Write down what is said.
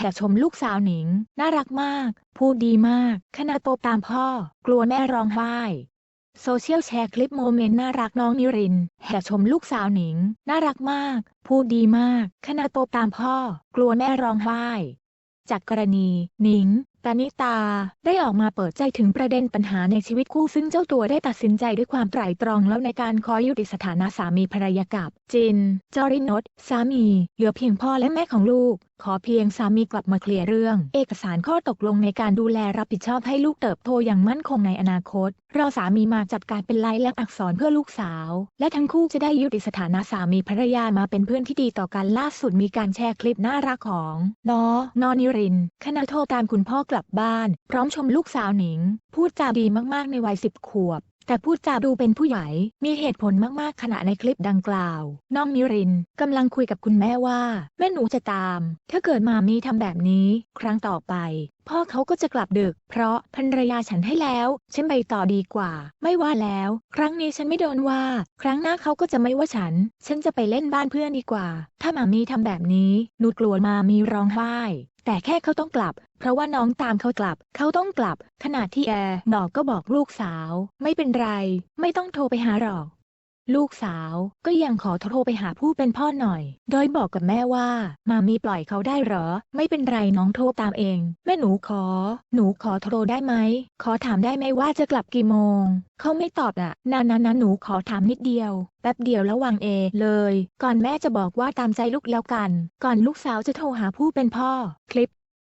แห่ชมลูกสาวหนิง น่ารักมาก พูดดีมากขณะโตตามพ่อ กลัวแม่ร้องไห้ โซเชียลแชร์คลิปโมเมนต์น่ารักน้องนิรินแห่ชมลูกสาวหนิง น่ารักมาก พูดดีมากขณะโตตามพ่อ กลัวแม่ร้องไห้ จากกรณี หนิง ปณิตา ได้ออกมาเปิดใจถึงประเด็นปัญหาในชีวิตคู่ซึ่งเจ้าตัวได้ตัดสินใจด้วยความไตร่ตรองแล้วในการขอยุติสถานะสามีภรรยากับ จิน จอรินทสามี เหลือเพียงพ่อและแม่ของลูก ขอเพียงสามีกลับมาเคลียร์เรื่อง เอกสารข้อตกลงในการดูแลรับผิดชอบให้ลูกเติบโตอย่างมั่นคงในอนาคตราสามีมาจัดการเป็นลายลักษณ์อักษรเพื่อลูกสาว และทั้งคู่จะได้ยุติสถานะสามีภรรยามาเป็นเพื่อนที่ดีต่อกันล่าสุดมีการแชร์คลิปน่ารักของนอนอนิรินขณะโทรตามคุณพ่อกลับับบ้าน พร้อมชมลูกสาวหนิง พูดจาดีมากๆในวัยสิบขวบ แต่พูดจาดูเป็นผู้ใหญ่ มีเหตุผลมากๆขณะในคลิปดังกล่าว น้องนิรินกำลังคุยกับคุณแม่ว่า แม่หนูจะตาม ถ้าเกิดมามีทำแบบนี้ ครั้งต่อไป พ่อเขาก็จะกลับดึก เพราะภรรยาฉันให้แล้ว ฉันไปต่อดีกว่า ไม่ว่าแล้ว ครั้งนี้ฉันไม่โดนว่า ครั้งหน้าเขาก็จะไม่ว่าฉัน ฉันจะไปเล่นบ้านเพื่อนดีกว่า ถ้ามามีทำแบบนี้ หนูกลัวมามีร้องไห้ แต่แค่เขาต้องกลับ เพราะว่าน้องตามเขากลับ เขาต้องกลับ ขณะที่แอร์หนอกก็บอกลูกสาว ไม่เป็นไร ไม่ต้องโทรไปหาหรอก ลูกสาวก็ยังขอโทรไปหาผู้เป็นพ่อหน่อย โดยบอกกับแม่ว่า มามีปล่อยเขาได้เหรอ ไม่เป็นไรน้องโทรตามเอง แม่หนูขอ หนูขอโทรได้ไหม ขอถามได้ไหมว่าจะกลับกี่โมง เขาไม่ตอบอะนานานะหนูขอถามนิดเดียวแป๊บเดียวแล้ววางเอเลย ก่อนแม่จะบอกว่าตามใจลูกแล้วกัน ก่อนลูกสาวจะโทรหาผู้เป็นพ่อ คลิป